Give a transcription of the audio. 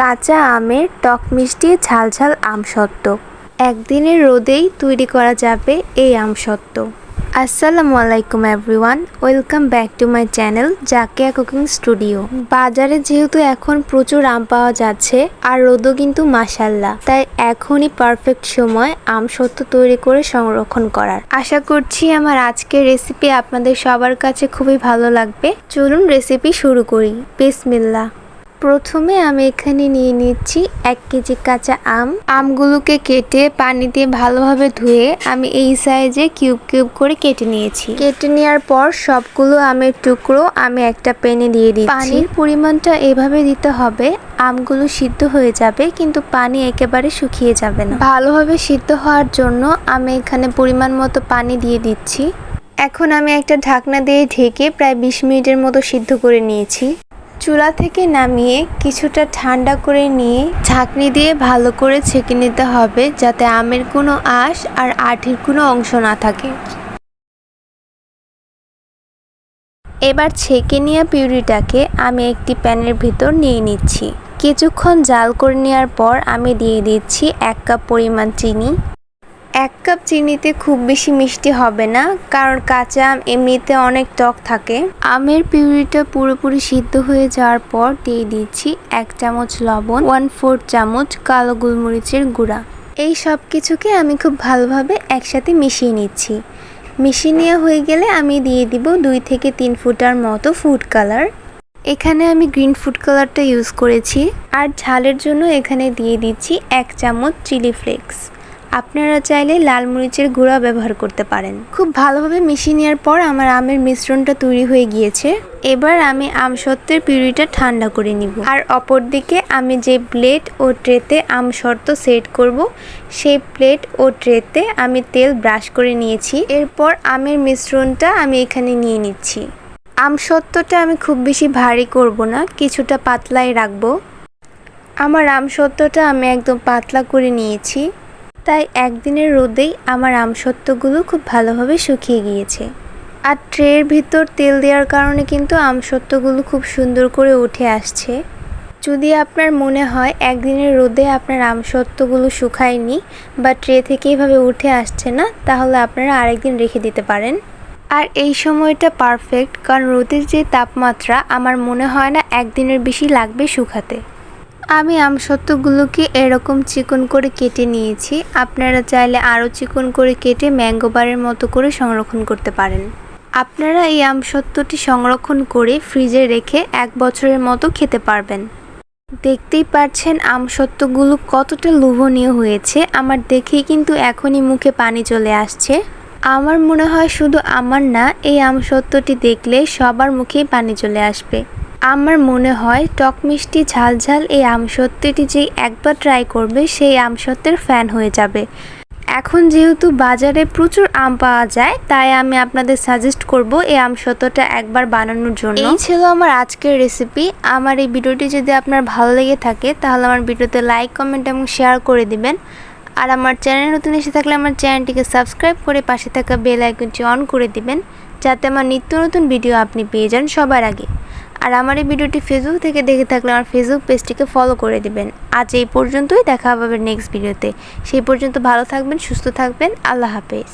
কাঁচা আমের টক মিষ্টি ঝাল ঝালঝাল আমসত্ত্ব। একদিনের রোদেই তৈরি করা যাবে এই আমসত্ত্ব। আসসালামু আলাইকুম everyone, welcome back to my channel Zakia cooking studio. বাজারে যেহেতু এখন প্রচুর আম পাওয়া যাচ্ছে আর রোদও কিন্তু মাসাল্লাহ তাই এখনই পারফেক্ট সময় আমসত্ত্ব তৈরি করে সংরক্ষণ করার। আশা করছি আমার আজকের রেসিপি আপনাদের সবার কাছে খুবই ভালো লাগবে। চলুন রেসিপি শুরু করি। বিসমিল্লা প্রথমে আমি এখানে নিয়ে নিচ্ছি এক কেজি কাঁচা আম। আমগুলোকে কেটে পানি দিয়ে ভালোভাবে ধুয়ে আমি এই সাইজে কিউব কিউব করে কেটে নিয়েছি। কেটে নেওয়ার পর সবগুলো আমের টুকরো আমি একটা পেনে দিয়ে দিচ্ছি। পানির পরিমাণটা এভাবে দিতে হবে, আমগুলো সিদ্ধ হয়ে যাবে, কিন্তু পানি একেবারে শুকিয়ে যাবে না। ভালোভাবে সিদ্ধ হওয়ার জন্য আমি এখানে পরিমাণ মতো পানি দিয়ে দিচ্ছি। এখন আমি একটা ঢাকনা দিয়ে ঢেকে প্রায় বিশ মিনিটের মতো সিদ্ধ করে নিয়েছি। চুলা থেকে নামিয়ে কিছুটা ঠান্ডা করে নিয়ে ঝাঁকনি দিয়ে ভালো করে ছেঁকে নিতে হবে যাতে আমের কোনো আঁশ আর আঠির কোনো অংশ না থাকে। এবার ছেঁকে নেওয়া পিউরিটাকে আমি একটি প্যানের ভিতর নিয়ে নিচ্ছি। কিছুক্ষণ জাল করে নেওয়ার পর আমি দিয়ে দিচ্ছি এক কাপ পরিমাণ চিনি। এক কাপ চিনিতে খুব বেশি মিষ্টি হবে না, কারণ কাঁচা আম এমনিতে অনেক টক থাকে। আমের পিউরিটা পুরোপুরি সিদ্ধ হয়ে যাওয়ার পর দিয়ে দিচ্ছি এক চামচ লবণ ওয়ান ফোর চামচ কালো গোলমরিচের গুঁড়া। এই সব কিছুকে আমি খুব ভালোভাবে একসাথে মিশিয়ে নিচ্ছি। মিশিয়ে নেওয়া হয়ে গেলে আমি দিয়ে দিব দুই থেকে তিন ফুটার মতো ফুড কালার এখানে আমি গ্রিন ফুড কালারটা ইউজ করেছি। আর ঝালের জন্য এখানে দিয়ে দিচ্ছি এক চামচ চিলি ফ্লেক্স আপনারা চাইলে লাল মরিচের গুঁড়া ব্যবহার করতে পারেন। খুব ভালোভাবে মিশিয়ে নেওয়ার পর আমার আমের মিশ্রণটা তৈরি হয়ে গিয়েছে। এবার আমি আমসত্ত্বের পিউরিটা ঠান্ডা করে নিব। আর অপরদিকে আমি যে প্লেট ও ট্রেতে আম শর্ত সেট করব, সেই প্লেট ও ট্রেতে আমি তেল ব্রাশ করে নিয়েছি। এরপর আমের মিশ্রণটা আমি এখানে নিয়ে নিচ্ছি। আমসত্ত্বটা আমি খুব বেশি ভারী করব না, কিছুটা পাতলাই রাখব। আমার আমসত্ত্বটা আমি একদম পাতলা করে নিয়েছি। তাই একদিনের রোদেই আমার আমসত্ত্বগুলো খুব ভালোভাবে শুকিয়ে গিয়েছে। আর ট্রের ভিতর তেল দেওয়ার কারণে কিন্তু আমসত্ত্বগুলো খুব সুন্দর করে উঠে আসছে। যদি আপনার মনে হয় একদিনের রোদে আপনার আমসত্ত্বগুলো শুকায়নি বা ট্রে থেকে এভাবে উঠে আসছে না, তাহলে আপনারা আরেকদিন রেখে দিতে পারেন। আর এই সময়টা পারফেক্ট, কারণ রোদের যে তাপমাত্রা, আমার মনে হয় না একদিনের বেশি লাগবে শুকাতে। আমি আমসত্ত্বগুলোকে এরকম চিকন করে কেটে নিয়েছি? আপনারা চাইলে আরও চিকন করে কেটে ম্যাঙ্গো বারের মতো করে সংরক্ষণ করতে পারেন। আপনারা এই আমসত্ত্বটি সংরক্ষণ করে ফ্রিজে রেখে এক বছরের মতো খেতে পারবেন। দেখতেই পাচ্ছেন আমসত্ত্বগুলো কতটা লোভনীয় হয়েছে। আমার দেখেই কিন্তু এখনই মুখে পানি চলে আসছে। আমার মনে হয় শুধু আমার না, এই আমসত্ত্বটি দেখলে সবার মুখেই পানি চলে আসবে। আমার মনে হয় টক মিষ্টি ঝাল ঝাল এই আমসত্ত্বটি যেই একবার ট্রাই করবে, সেই আমসত্ত্বের ফ্যান হয়ে যাবে। এখন যেহেতু বাজারে প্রচুর আম পাওয়া যায়, তাই আমি আপনাদের সাজেস্ট করব এই আমসত্ত্বটা একবার বানানোর জন্য। এই ছিল আমার আজকের রেসিপি আমার এই ভিডিওটি যদি আপনার ভালো লেগে থাকে, তাহলে আমার ভিডিওতে লাইক কমেন্ট এবং শেয়ার করে দিবেন। আর আমার চ্যানেল নতুন এসে থাকলে আমার চ্যানেলটিকে সাবস্ক্রাইব করে পাশে থাকা বেল আইকনটি অন করে দিবেন, যাতে আমার নিত্য নতুন ভিডিও আপনি পেয়ে যান সবার আগে। আর আমার এই ভিডিওটি ফেসবুক থেকে দেখে থাকলে আমার ফেসবুক পেজটিকে ফলো করে দিবেন। আজ এই পর্যন্তই, দেখা হবে নেক্সট ভিডিওতে সেই পর্যন্ত ভালো থাকবেন, সুস্থ থাকবেন, আল্লাহ হাফেজ।